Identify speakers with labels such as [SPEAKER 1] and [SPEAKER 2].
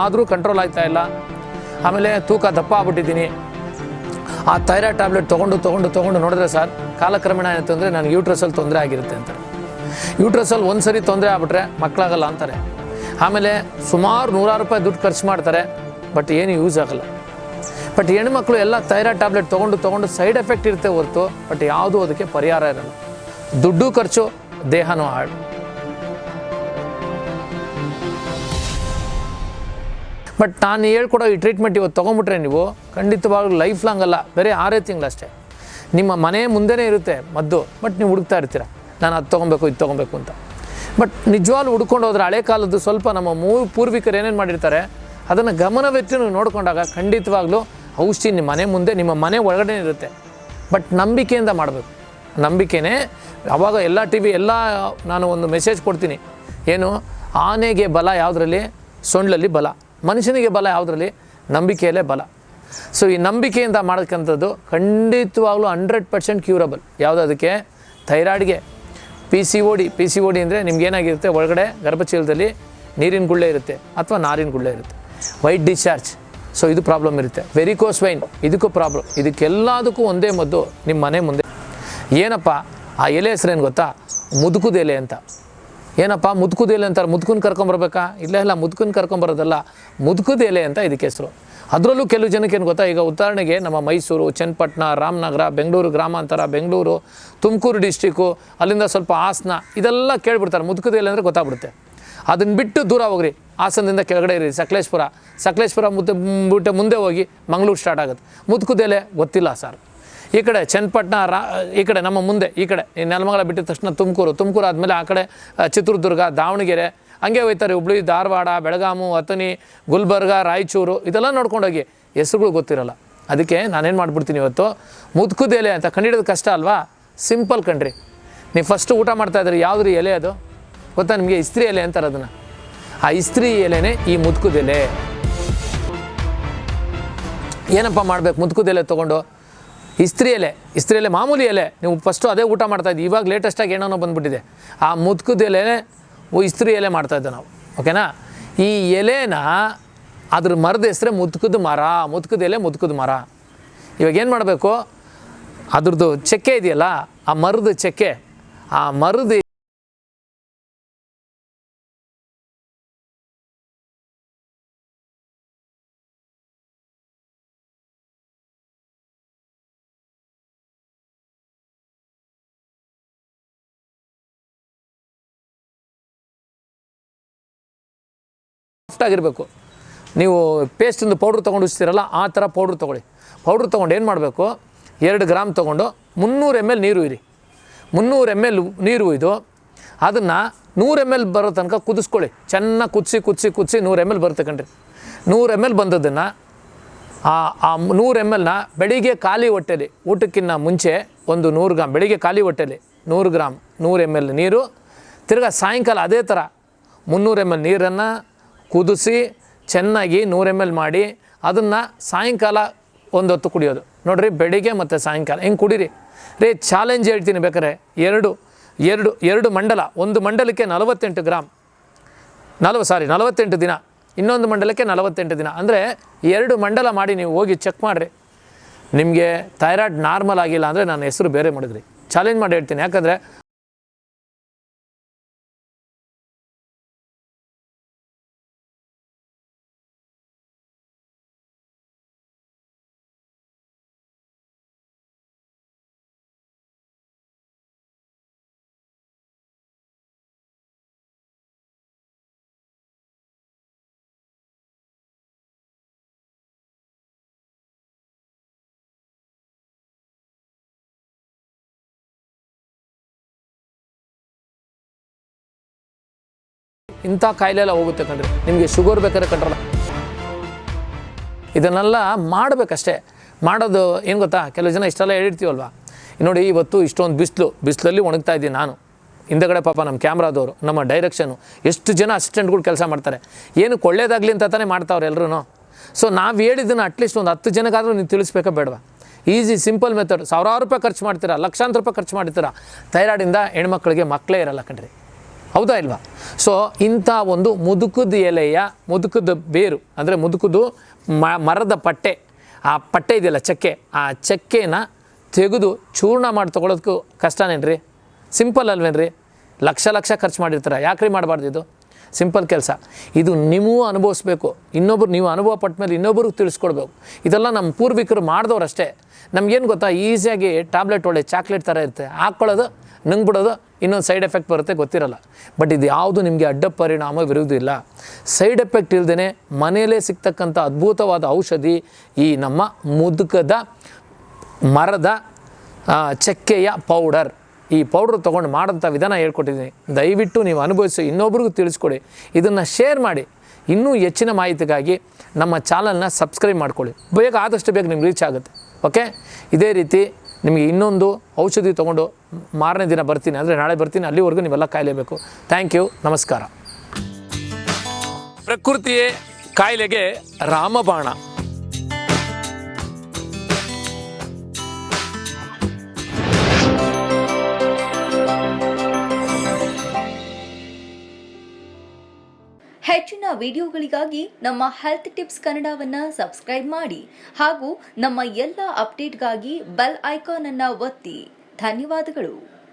[SPEAKER 1] ಆದರೂ ಕಂಟ್ರೋಲ್ ಆಗ್ತಾ ಇಲ್ಲ. ಆಮೇಲೆ ತೂಕ ದಪ್ಪ ಆಗ್ಬಿಟ್ಟಿದ್ದೀನಿ. ಆ ಥೈರಾಯ್ಡ್ ಟ್ಯಾಬ್ಲೆಟ್ ತೊಗೊಂಡು ತೊಗೊಂಡು ತೊಗೊಂಡು ನೋಡಿದ್ರೆ ಸರ್ ಕಾಲಕ್ರಮೇಣ ಏನಾಯ್ತು ಅಂದರೆ ನನಗೆ ಯೂಟ್ರಸಲ್ಲಿ ತೊಂದರೆ ಆಗಿರುತ್ತೆ ಅಂತ. ಯೂಟ್ರಸಲ್ಲಿ ಒಂದು ಸರಿ ತೊಂದರೆ ಆಗ್ಬಿಟ್ರೆ ಮಕ್ಕಳಾಗಲ್ಲ ಅಂತಾರೆ. ಆಮೇಲೆ ಸುಮಾರು ನೂರಾರು ರೂಪಾಯಿ ದುಡ್ಡು ಖರ್ಚು ಮಾಡ್ತಾರೆ ಬಟ್ ಏನು ಯೂಸ್ ಆಗಲ್ಲ. ಬಟ್ ಹೆಣ್ಮಕ್ಳು ಎಲ್ಲ ಥೈರಾಯ್ಡ್ ಟ್ಯಾಬ್ಲೆಟ್ ತೊಗೊಂಡು ತೊಗೊಂಡು ಸೈಡ್ ಎಫೆಕ್ಟ್ ಇರುತ್ತೆ ಹೊರತು ಬಟ್ ಯಾವುದೂ ಅದಕ್ಕೆ ಪರಿಹಾರ ಇರಲ್ಲ. ದುಡ್ಡು ಖರ್ಚು, ದೇಹನೂ ಹಾಳು. ಬಟ್ ನಾನು ಹೇಳ್ಕೊಡೋ ಈ ಟ್ರೀಟ್ಮೆಂಟ್ ಇವತ್ತು ತೊಗೊಂಬಿಟ್ರೆ ನೀವು, ಖಂಡಿತವಾಗ್ಲೂ ಲೈಫ್ ಲಾಂಗ್ ಅಲ್ಲ. ಬೇರೆ ಆರೇ ತಿಂಗಳಷ್ಟೇ ನಿಮ್ಮ ಮನೆ ಮುಂದೆನೇ ಇರುತ್ತೆ ಮದ್ದು ಬಟ್ ನೀವು ಹುಡುಕ್ತಾ ಇರ್ತೀರ. ನಾನು ಅದು ತೊಗೊಬೇಕು, ಇದು ತೊಗೊಬೇಕು ಅಂತ. ಬಟ್ ನಿಜವಾಗ್ಲೂ ಹುಡ್ಕೊಂಡು ಹೋದ್ರೆ ಹಳೆ ಕಾಲದ್ದು ಸ್ವಲ್ಪ ನಮ್ಮ ಮೂರು ಪೂರ್ವಿಕರು ಏನೇನು ಮಾಡಿರ್ತಾರೆ, ಅದನ್ನು ಗಮನವೆತ್ತು ನೀವು ನೋಡಿಕೊಂಡಾಗ ಖಂಡಿತವಾಗ್ಲೂ ಔಷಧಿ ನಿಮ್ಮ ಮನೆ ಮುಂದೆ, ನಿಮ್ಮ ಮನೆ ಒಳಗಡೆ ಇರುತ್ತೆ. ಬಟ್ ನಂಬಿಕೆಯಿಂದ ಮಾಡಬೇಕು. ನಂಬಿಕೆನೇ ಅವಾಗ ಎಲ್ಲ ಟಿ ವಿ ಎಲ್ಲ ನಾನು ಒಂದು ಮೆಸೇಜ್ ಕೊಡ್ತೀನಿ. ಏನು? ಆನೆಗೆ ಬಲ ಯಾವುದರಲ್ಲಿ? ಸೊಂಡ್ಲಲ್ಲಿ ಬಲ. ಮನುಷ್ಯನಿಗೆ ಬಲ ಯಾವುದರಲ್ಲಿ? ನಂಬಿಕೆಯಲ್ಲೇ ಬಲ. ಸೊ ಈ ನಂಬಿಕೆಯಿಂದ ಮಾಡೋಕ್ಕಂಥದ್ದು ಖಂಡಿತವಾಗಲೂ ಹಂಡ್ರೆಡ್ ಪರ್ಸೆಂಟ್ ಕ್ಯೂರಬಲ್ ಯಾವುದು ಅದಕ್ಕೆ? ಥೈರಾಯ್ಡ್ಗೆ. P C O D P C O D ಅಂದರೆ ನಿಮ್ಗೇನಾಗಿರುತ್ತೆ ಒಳಗಡೆ ಗರ್ಭಚೀಲದಲ್ಲಿ ನೀರಿನ ಗುಳ್ಳೆ ಇರುತ್ತೆ ಅಥವಾ ನಾರಿನ ಗುಳ್ಳೆ ಇರುತ್ತೆ. ವೈಟ್ ಡಿಸ್ಚಾರ್ಜ್ ಸೊ ಇದು ಪ್ರಾಬ್ಲಮ್ ಇರುತ್ತೆ. ವೆರಿಕೋಸ್ ವೈನ್ ಇದಕ್ಕೂ ಪ್ರಾಬ್ಲಮ್ ಇದಕ್ಕೆಲ್ಲದಕ್ಕೂ ಒಂದೇ ಮದ್ದು ನಿಮ್ಮ ಮನೆ ಮುಂದೆ. ಏನಪ್ಪ? ಆ ಎಲೆ ಹೆಸರೇನು ಗೊತ್ತಾ? ಮುದುಕುದ ಎಲೆ ಅಂತ. ಏನಪ್ಪ, ಮುದುಕುದ ಎಲೆ ಅಂತಾರೆ, ಮುದುಕನ್ ಕರ್ಕೊಂಬರ್ಬೇಕಾ ಇಲ್ಲ ಇಲ್ಲ, ಮುದುಕನ್ ಕರ್ಕೊಂಬರೋದಲ್ಲ ಮುದುಕುದ ಎಲೆ ಅಂತ ಇದಕ್ಕೆ ಹೆಸರು. ಅದರಲ್ಲೂ ಕೆಲವು ಜನಕ್ಕೆ ಏನು ಗೊತ್ತಾ? ಈಗ ಉದಾಹರಣೆಗೆ ನಮ್ಮ ಮೈಸೂರು, ಚನ್ನಪಟ್ಟಣ, ರಾಮನಗರ, ಬೆಂಗಳೂರು ಗ್ರಾಮಾಂತರ, ಬೆಂಗಳೂರು, ತುಮಕೂರು ಡಿಸ್ಟಿಕ್ಕು ಅಲ್ಲಿಂದ ಸ್ವಲ್ಪ ಹಾಸನ, ಇದೆಲ್ಲ ಕೇಳ್ಬಿಡ್ತಾರೆ. ಮುದುಕುದ ಎಲೆ ಅಂದರೆ ಗೊತ್ತಾಗ್ಬಿಡುತ್ತೆ. ಅದನ್ನ ಬಿಟ್ಟು ದೂರ ಹೋಗ್ರಿ. ಹಾಸನದಿಂದ ಕೆಳಗಡೆ ಇರಿ. ಸಕಲೇಶ್ಪುರ. ಸಕಲೇಶ್ಪುರ ಮುದ್ದೆ ಬಿಟ್ಟು ಮುಂದೆ ಹೋಗಿ ಮಂಗಳೂರು ಸ್ಟಾರ್ಟ್ ಆಗುತ್ತೆ. ಮುದುಕುದೆಲೆ ಗೊತ್ತಿಲ್ಲ, ಸರ್. ಈ ಕಡೆ ಚನ್ನಪಟ್ಟಣ ರಾ, ಈ ಕಡೆ ನಮ್ಮ ಮುಂದೆ, ಈ ಕಡೆ, ಈ ನೆಲಮಂಗಲ ಬಿಟ್ಟಿದ ತಕ್ಷಣ ತುಮಕೂರು ತುಮಕೂರು ಆದಮೇಲೆ ಆ ಕಡೆ ಚಿತ್ರದುರ್ಗ, ದಾವಣಗೆರೆ, ಹಂಗೆ ಹೋಯ್ತಾರೆ ಹುಬ್ಳಿ, ಧಾರವಾಡ, ಬೆಳಗಾಮು, ಅಥಣಿ, ಗುಲ್ಬರ್ಗ, ರಾಯಚೂರು, ಇದೆಲ್ಲ ನೋಡ್ಕೊಂಡೋಗಿ. ಹೆಸ್ರುಗಳು ಗೊತ್ತಿರಲ್ಲ. ಅದಕ್ಕೆ ನಾನೇನು ಮಾಡಿಬಿಡ್ತೀನಿ ಇವತ್ತು? ಮುದ್ಕುದ ಎಲೆ ಅಂತ, ಕಂಡಿಡೋದು ಕಷ್ಟ ಅಲ್ವಾ? ಸಿಂಪಲ್ ಕಣ್ರಿ. ನೀವು ಫಸ್ಟು ಊಟ ಮಾಡ್ತಾ ಇದ್ರಿ ಯಾವ್ದು ಎಲೆ ಅದು? ಗೊತ್ತಾ ನಿಮಗೆ, ಇಸ್ತ್ರಿ ಎಲೆ ಅಂತಾರೆ ಅದನ್ನು. ಆ ಇಸ್ತ್ರಿ ಎಲೆನೇ ಈ ಮುದ್ಕುದ ಎಲೆ. ಏನಪ್ಪ ಮಾಡ್ಬೇಕು ಮುದ್ಕುದ ಎಲೆ ತೊಗೊಂಡು? ಇಸ್ತ್ರಿ ಎಲೆ ಇಸ್ತ್ರಿ ಎಲೆ ಮಾಮೂಲಿ ಎಲೆ. ನೀವು ಫಸ್ಟು ಅದೇ ಊಟ ಮಾಡ್ತಾಯಿದ್ವಿ ಇವಾಗ ಲೇಟೆಸ್ಟಾಗಿ ಏನೋ ಬಂದುಬಿಟ್ಟಿದೆ. ಆ ಮುದ್ಕದ ಎಲೆನೇ ಇಸ್ತ್ರಿ ಎಲೆ ಮಾಡ್ತಾಯಿದ್ದೆ ನಾವು. ಓಕೆನಾ ಈ ಎಲೆನ ಅದ್ರ ಮರದ ಹೆಸ್ರೆ ಮುದ್ಕದ ಮರ. ಮುದ್ಕದ ಎಲೆ, ಮುದ್ಕದ ಮರ. ಇವಾಗ ಏನು ಮಾಡಬೇಕು? ಅದ್ರದ್ದು ಚೆಕ್ಕೆ ಇದೆಯಲ್ಲ, ಆ ಮರದ ಚೆಕ್ಕೆ, ಆ ಮರದ ಸಾಫ್ಟ್ ಆಗಿರಬೇಕು. ನೀವು ಪೇಸ್ಟಿಂದು ಪೌಡ್ರ್ ತೊಗೊಂಡು ಉಚ್ಚಿರಲ್ಲ ಆ ಥರ ಪೌಡ್ರ್ ತೊಗೊಳ್ಳಿ. ಪೌಡ್ರ್ ತೊಗೊಂಡು ಏನು ಮಾಡಬೇಕು? ಎರಡು ಗ್ರಾಮ್ ತೊಗೊಂಡು ಮುನ್ನೂರು ಎಂ ಎಲ್ ನೀರು ಇರಿ ಮುನ್ನೂರು ಎಂ ಎಲ್ ನೀರು ಇದು ಅದನ್ನು ನೂರು ಎಂ ಎಲ್ ಬರೋ ತನಕ ಕುದಿಸ್ಕೊಳ್ಳಿ. ಚೆನ್ನಾಗಿ ಕುದಿಸಿ ಕುದಿಸಿ ಕುದಿಸಿ ನೂರು ಎಂ ಎಲ್ ಬರ್ತಕಂಡ್ರಿ ನೂರು ಎಂ ಎಲ್ ಬಂದದ್ದನ್ನು ಆ ಆ ನೂರು ಎಂ ಎಲ್ನ ಬೆಳಿಗ್ಗೆ ಖಾಲಿ ಹೊಟ್ಟೆಲಿ ಊಟಕ್ಕಿಂತ ಮುಂಚೆ ಒಂದು ನೂರು ಗ್ರಾಮ್ ಬೆಳಿಗ್ಗೆ ಖಾಲಿ ಹೊಟ್ಟೆಲಿ ನೂರು ಗ್ರಾಮ್ ನೂರು ಎಂ ಎಲ್ ನೀರು, ತಿರ್ಗಾ ಸಾಯಂಕಾಲ ಅದೇ ಥರ ಮುನ್ನೂರು ಎಂ ಎಲ್ ನೀರನ್ನು ಕುದಿಸಿ ಚೆನ್ನಾಗಿ ನೂರು ಎಂ ಎಲ್ ಮಾಡಿ ಅದನ್ನು ಸಾಯಂಕಾಲ ಒಂದು ಹೊತ್ತು ಕುಡಿಯೋದು. ನೋಡಿರಿ ಬೆಳಿಗ್ಗೆ ಮತ್ತು ಸಾಯಂಕಾಲ. ಹಿಂಗೆ ಕುಡೀರಿ? ರೇ ಚಾಲೆಂಜ್ ಹೇಳ್ತೀನಿ ಬೇಕಾರೆ ಎರಡು ಎರಡು ಎರಡು ಮಂಡಲ. ಒಂದು ಮಂಡಲಕ್ಕೆ ನಲವತ್ತೆಂಟು ಗ್ರಾಮ್ ನಲವ ಸಾರಿ ನಲವತ್ತೆಂಟು ದಿನ. ಇನ್ನೊಂದು ಮಂಡಲಕ್ಕೆ ನಲವತ್ತೆಂಟು ದಿನ. ಅಂದರೆ ಎರಡು ಮಂಡಲ ಮಾಡಿ ನೀವು ಹೋಗಿ ಚೆಕ್ ಮಾಡಿರಿ. ನಿಮಗೆ ಥೈರಾಯ್ಡ್ ನಾರ್ಮಲ್ ಆಗಿಲ್ಲ ಅಂದರೆ ನಾನು ಹೆಸರು ಬೇರೆ ಮಾಡಿದ್ರಿ. ಚಾಲೆಂಜ್ ಮಾಡಿ ಹೇಳ್ತೀನಿ. ಯಾಕಂದರೆ ಇಂಥ ಕಾಯಿಲೆ ಎಲ್ಲ ಹೋಗುತ್ತೆ ಕಣ್ರಿ. ನಿಮಗೆ ಶುಗರ್ ಬೇಕಾದ್ರೆ ಕಂಟ್ರೋಲ್ ಇದನ್ನೆಲ್ಲ ಮಾಡಬೇಕಷ್ಟೇ. ಮಾಡೋದು ಏನು ಗೊತ್ತಾ? ಕೆಲವು ಜನ ಇಷ್ಟೆಲ್ಲ ಹೇಳಿರ್ತೀವಲ್ವ? ನೋಡಿ ಇವತ್ತು ಇಷ್ಟೊಂದು ಬಿಸಿಲು. ಬಿಸಿಲಲ್ಲಿ ಒಣಗ್ತಾ ಇದ್ದೀನಿ ನಾನು. ಹಿಂದಗಡೆ ಪಾಪ ನಮ್ಮ ಕ್ಯಾಮ್ರಾದವರು ನಮ್ಮ ಡೈರೆಕ್ಷನು ಎಷ್ಟು ಜನ ಅಸಿಸ್ಟೆಂಟ್ಗಳು ಕೆಲಸ ಮಾಡ್ತಾರೆ. ಏನು ಕೊಳ್ಳೇದಾಗಲಿ ಅಂತ ತಾನೇ ಮಾಡ್ತಾವ್ರೆ ಎಲ್ಲರೂ ಸೊ ನಾವು ಹೇಳಿದ್ದನ್ನು ಅಟ್ಲೀಸ್ಟ್ ಒಂದು ಹತ್ತು ಜನಕ್ಕಾದರೂ ನೀವು ತಿಳಿಸ್ಬೇಕಾ ಬೇಡವಾ? ಈಸಿ ಸಿಂಪಲ್ ಮೆಥಡ್ ಸಾವಿರಾರು ರೂಪಾಯಿ ಖರ್ಚು ಮಾಡ್ತೀರಾ? ಲಕ್ಷಾಂತರ ರೂಪಾಯಿ ಖರ್ಚು ಮಾಡ್ತೀರಾ? ಥೈರಾಯ್ಡಿಂದ ಹೆಣ್ಮಕ್ಳಿಗೆ ಮಕ್ಕಳೇ ಇರಲ್ಲ ಕಣ್ರಿ. ಹೌದಾ ಇಲ್ವಾ? ಸೊ ಇಂಥ ಒಂದು ಮುದುಕದ ಎಲೆಯ ಮುದುಕದ ಬೇರು, ಅಂದರೆ ಮುದುಕದು ಮರದ ಪಟ್ಟೆ, ಆ ಪಟ್ಟೆ ಇದೆಯಲ್ಲ ಚಕ್ಕೆ, ಆ ಚಕ್ಕೆನ ತೆಗೆದು ಚೂರ್ಣ ಮಾಡಿ ತೊಗೊಳೋದಕ್ಕೂ ಕಷ್ಟನೇನ್ರಿ? ಸಿಂಪಲ್ ಅಲ್ವೇನ್ರಿ? ಲಕ್ಷ ಲಕ್ಷ ಖರ್ಚು ಮಾಡಿರ್ತಾರೆ. ಯಾಕ್ರಿ ಮಾಡಬಾರ್ದು ಇದು? ಸಿಂಪಲ್ ಕೆಲಸ. ಇದು ನೀವು ಅನುಭವಿಸ್ಬೇಕು. ಇನ್ನೊಬ್ರು ನೀವು ಅನುಭವ ಪಟ್ಟ ಮೇಲೆ ಇನ್ನೊಬ್ರಿಗೆ ತಿಳಿಸ್ಕೊಡ್ಬೇಕು. ಇದೆಲ್ಲ ನಮ್ಮ ಪೂರ್ವಿಕರು ಮಾಡಿದವ್ರಷ್ಟೇ. ನಮಗೇನು ಗೊತ್ತಾ? ಈಸಿಯಾಗಿ ಟ್ಯಾಬ್ಲೆಟ್ ಒಳ್ಳೆ ಚಾಕ್ಲೇಟ್ ಥರ ಇರುತ್ತೆ. ಹಾಕ್ಕೊಳ್ಳೋದು ನುಂಗ್ಬಿಡೋದು ಇನ್ನೊಂದು ಸೈಡ್ ಎಫೆಕ್ಟ್ ಬರುತ್ತೆ, ಗೊತ್ತಿರಲ್ಲ. ಬಟ್ ಇದು ಯಾವುದು ನಿಮಗೆ ಅಡ್ಡ ಪರಿಣಾಮ ವಿರುವುದಿಲ್ಲ ಸೈಡ್ ಎಫೆಕ್ಟ್ ಇಲ್ಲದೇ ಮನೆಯಲ್ಲೇ ಸಿಗ್ತಕ್ಕಂಥ ಅದ್ಭುತವಾದ ಔಷಧಿ ಈ ನಮ್ಮ ಮುದುಕದ ಮರದ ಚಕ್ಕೆಯ ಪೌಡರ್ ಈ ಪೌಡರ್ ತೊಗೊಂಡು ಮಾಡೋಂಥ ವಿಧಾನ ಹೇಳ್ಕೊಟ್ಟಿದ್ದೀನಿ. ದಯವಿಟ್ಟು ನೀವು ಅನುಭವಿಸಿ, ಇನ್ನೊಬ್ರಿಗೂ ತಿಳಿಸ್ಕೊಡಿ. ಇದನ್ನು ಶೇರ್ ಮಾಡಿ. ಇನ್ನೂ ಹೆಚ್ಚಿನ ಮಾಹಿತಿಗಾಗಿ ನಮ್ಮ ಚಾನಲ್ನ ಸಬ್ಸ್ಕ್ರೈಬ್ ಮಾಡ್ಕೊಳ್ಳಿ. ಬೇಗ ಆದಷ್ಟು ಬೇಗ ನಿಮ್ಗೆ ರೀಚ್ ಆಗುತ್ತೆ. ಓಕೆ ಇದೇ ರೀತಿ ನಿಮಗೆ ಇನ್ನೊಂದು ಔಷಧಿ ತೊಗೊಂಡು ಮಾರನೇ ದಿನ ಬರ್ತೀನಿ, ಅಂದರೆ ನಾಳೆ ಬರ್ತೀನಿ, ಅಲ್ಲಿವರೆಗೂ ನೀವೆಲ್ಲ ಕಾಯಲೇಬೇಕು. ಥ್ಯಾಂಕ್ ಯು ನಮಸ್ಕಾರ. ಪ್ರಕೃತಿಯೇ ಕಾಯಿಲೆಗೆ ರಾಮಬಾಣ.
[SPEAKER 2] ಹೆಚ್ಚಿನ ವಿಡಿಯೋಗಳಿಗಾಗಿ ನಮ್ಮ ಹೆಲ್ತ್ ಟಿಪ್ಸ್ ಕನ್ನಡವನ್ನ ಸಬ್ಸ್ಕ್ರೈಬ್ ಮಾಡಿ ಹಾಗೂ ನಮ್ಮ ಎಲ್ಲ ಅಪ್ಡೇಟ್ಗಾಗಿ ಬೆಲ್ ಐಕಾನ್ ಅನ್ನು ಒತ್ತಿ. ಧನ್ಯವಾದಗಳು.